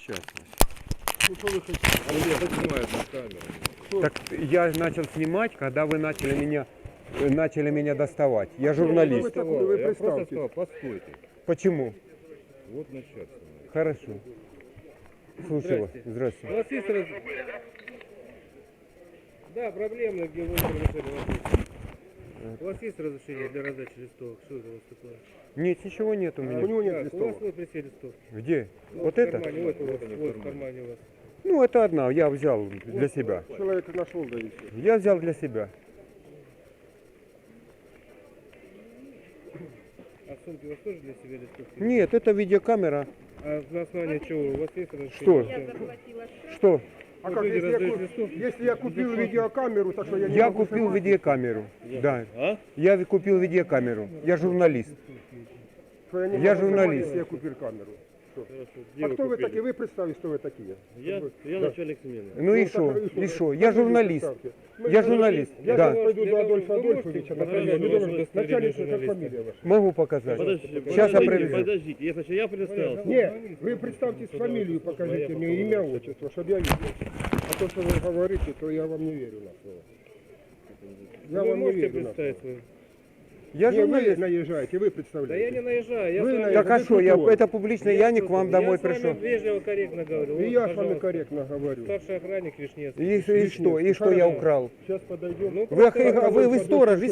Сейчас. Ну что вы хотите? А меня на камеру. Так я начал снимать, когда вы начали меня э, начали меня доставать. Я журналист. Ну, вы, вы Я просто сказал, постойте. Почему? Вот начальство. Хорошо. Слушаю вас. У Здравствуйте. вас есть раз... Да, проблемно, где вы. У вас есть разрешение для раздачи листовок? Что это у вас такое? Нет, ничего нет у У меня. него нет Так, у вас листовок. вот присели листовки. Где? Вот Вот в это? кармане, вот, вот, Вот в вот в кармане. у вас. Ну, это одна, я взял для себя. Человек нашел, да и все. Я взял для себя. А в сумке у вас тоже для себя листовки? Нет, это видеокамера. А на основании чего? У вас есть разрешение? Что? Что? А как, если я, ку- если я купил видеокамеру, так что я не Я могу купил снимать? видеокамеру. Да. А? Я купил видеокамеру. Я журналист. Что я не Я могу снимать, журналист. если я купил камеру. Что? А кто вы такие? Вы представьте, кто вы такие. Я, я начальник смены. Ну и что? И что? Я журналист. Я журналист. Я Да. сейчас пойду до Адольфа Адольфовича. Начальник, как фамилия ваша? Могу показать. Подождите, Сейчас я привезу. подождите. Я сначала я представился. Нет, вы представьте фамилию, покажите мне имя, отчество, чтобы я видел. А то, что вы говорите, то я вам не верю на слово. Я Вы вам не верю на слово. Я Не, вы журналист. наезжаете, вы Да я не наезжаю. Я Вы с вами-. Так а Вы что, я, это публично, я не к вам домой я с вами пришел. вежливо, корректно говорю. И Вот, я с вами пожалуйста. корректно говорю. Старший охранник Вишнец. И, и что, и что я украл? Сейчас подойдем. Ну, Вы, просто- вы, вы сторож, и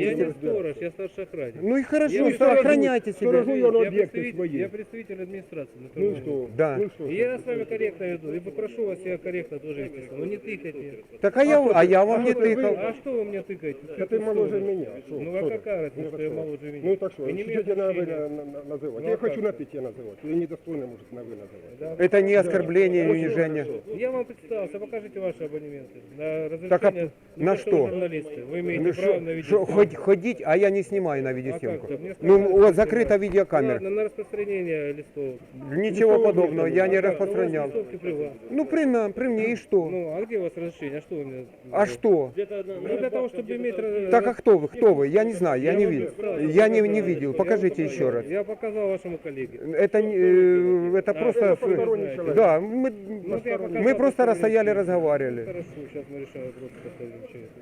Я не сторож, я старший охранник. Ну и Я хорошо, не что охраняйте сторожу. себя. я на Я объекты представитель, свои. я представитель администрации. Ну и первом что? Да. Ну и что? И я с вами корректно веду. И попрошу вас себя корректно тоже вести. Ну не тыкайте. Так а я, а я вам не А вы- тыкал. А что вы мне тыкаете? Да ты моложе меня. Что? Ну Что а ты? какая разница, Ну, что я так моложе меня? Ну так что, что имеете на вы на- на- называть? Ну, Я а хочу как? на ты тебя называть. Я недостойно, может, на вы называть. Да. Это не оскорбление и унижение. Я вам представился, покажите ваши абонементы. На разрешение. Так, а Ну, на то, что? вы журналисты. Вы имеете Ну, право шо- на шо, видеосъемку. хоть- ходить, а я не снимаю на видеосъемку. как-то? Мне Ну, вот что закрыта видеокамера. Ладно, на распространение листов. Ничего подобного, я не А, как? распространял. У вас листовки при вас. Ну при нам, при мне и что? Ну, а где у вас разрешение? А что вы мне... А что? Ну, для того, чтобы иметь... раз- Так а кто вы? Кто вы? Я не знаю, я не вам видел. Я не, не видел. Я Покажите еще раз. Я показал вашему коллеге. Это, не- э, это просто... посторонний человек. Да, мы, Ну, я мы просто расстояли, разговаривали. Хорошо, сейчас мы решаем вопрос.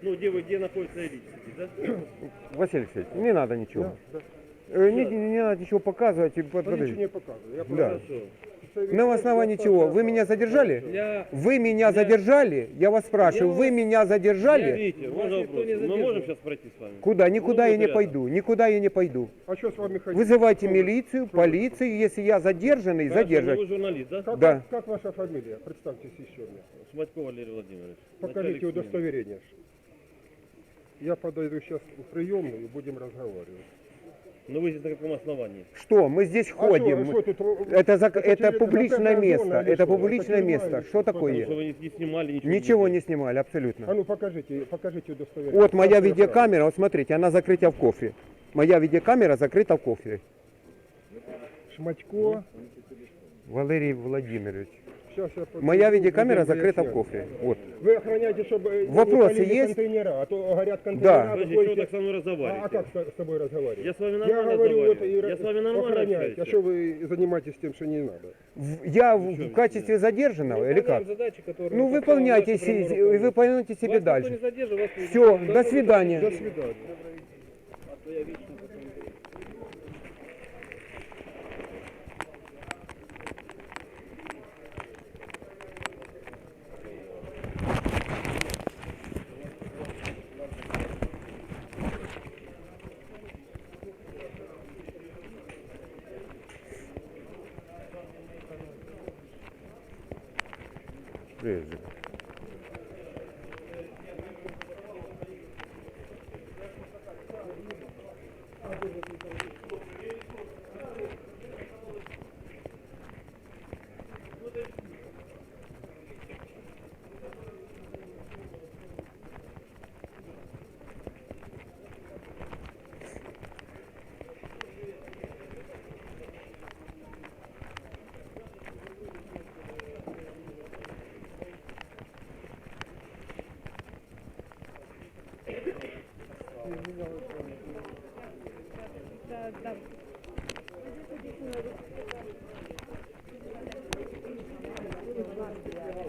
Ну, где, вы, где находится элит, да? Василий Алексеевич, не надо ничего. Э, Не, не надо ничего показывать. и под- Я ничего подожди. не показываю. Я Да. просто- На основании чего? Вы меня задержали? Вы меня задержали? Я вас спрашиваю, вы меня задержали? Мы можем сейчас пройти с вами? Куда? Никуда я не пойду. Никуда я не пойду. А что с вами ходить? Вызывайте милицию, полицию, если я задержанный, задержать. ну Вы журналист, да? Как, Да. как, как ваша фамилия? Представьтесь еще мне. Шматько Валерий Владимирович. Покажите удостоверение. Я подойду сейчас в приемную и будем разговаривать. Ну, вы здесь на каком основании? Что? Мы здесь А ходим. что, что тут, Это, зак- это теле- публичное закрытая место. зона или Это что? публичное тюрьма место. Что что? такое? Потому что вы не, не снимали ничего. Ничего не снимали, А абсолютно. ну покажите, покажите удостоверение. Вот моя Красная видеокамера, вот смотрите, она закрыта в кофре. Моя видеокамера закрыта в кофре. Шматько. Валерий Владимирович. Я Моя видеокамера закрыта в кофре. Вот. Вы охраняете, чтобы Вопросы не есть? контейнера, а то горят контейнера. Да. Подожди, вы ходите- так со мной а, а разговариваете? как с, тобой разговаривать? Я с вами Я нормально говорю, вот, разговариваю. и Я с вами нормально охраняете. А что вы занимаетесь тем, что не надо? В- Я в в качестве задержанного или как? Задачи, которые Ну выполняйте, си- выполняйте себе Вас дальше. не не- Все, До до свидания. рыжик. Gracias.